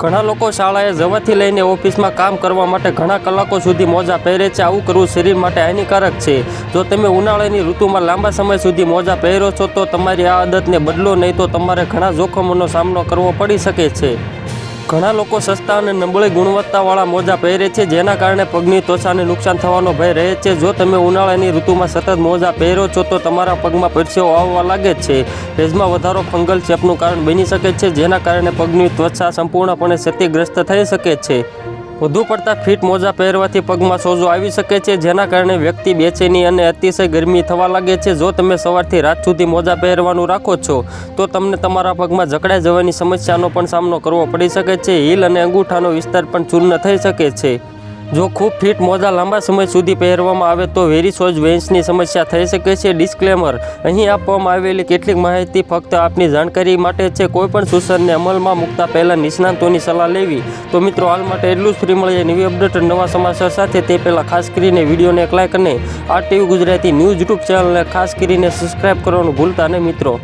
ઘણા લોકો શાળાએ જવાથી લઈને ઓફિસમાં કામ કરવા માટે ઘણા કલાકો સુધી મોજા પહેરે છે. આવું કરવું શરીર માટે હાનિકારક છે. જો તમે ઉનાળાની ઋતુમાં લાંબા સમય સુધી મોજા પહેરો છો, તો તમારી આ આદતને બદલો, નહીં તો તમારે ઘણા જોખમોનો સામનો કરવો પડી શકે છે. ઘણા લોકો સસ્તા અને નબળી ગુણવત્તાવાળા મોજા પહેરે છે, જેના કારણે પગની ત્વચાને નુકસાન થવાનો ભય રહે છે. જો તમે ઉનાળાની ઋતુમાં સતત મોજા પહેરો છો, તો તમારા પગમાં પરસેવો આવવા લાગે છે. ભેજમાં વધારો ફંગલ ચેપનું કારણ બની શકે છે, જેના કારણે પગની ત્વચા સંપૂર્ણપણે ક્ષતિગ્રસ્ત થઈ શકે છે. વધુ પડતા ફિટ મોજા પહેરવાથી પગમાં સોજો આવી શકે છે, જેના કારણે વ્યક્તિ બેચેની અને અતિશય ગરમી થવા લાગે છે. જો તમે સવારથી રાત સુધી મોજા પહેરવાનું રાખો છો, તો તમને તમારા પગમાં જકડાઈ જવાની સમસ્યાનો પણ સામનો કરવો પડી શકે છે. હીલ અને અંગૂઠાનો વિસ્તાર પણ ચૂર્ણ થઈ શકે છે. જો ખૂબ ફિટ મોજા લાંબા સમય સુધી પહેરવામાં આવે તો વેરીસોજ વેન્સની સમસ્યા થઈ શકે છે. ડિસ્ક્લેમર, અહીં આપવામાં આવેલી કેટલીક માહિતી ફક્ત આપની જાણકારી માટે છે. કોઈપણ સૂચનને અમલમાં મૂકતા પહેલાં નિષ્ણાંતોની સલાહ લેવી. તો મિત્રો, હાલ માટે એટલું જ. ફ્રી મળીએ નવી અપડેટ નવા સમાચાર સાથે. તે પહેલાં ખાસ કરીને વિડીયોને એક લાઈક અને આ ટીવી ગુજરાતી ન્યૂઝ યુટ્યુબ ચેનલને ખાસ કરીને સબસ્ક્રાઈબ કરવાનું ભૂલતા નહીં મિત્રો.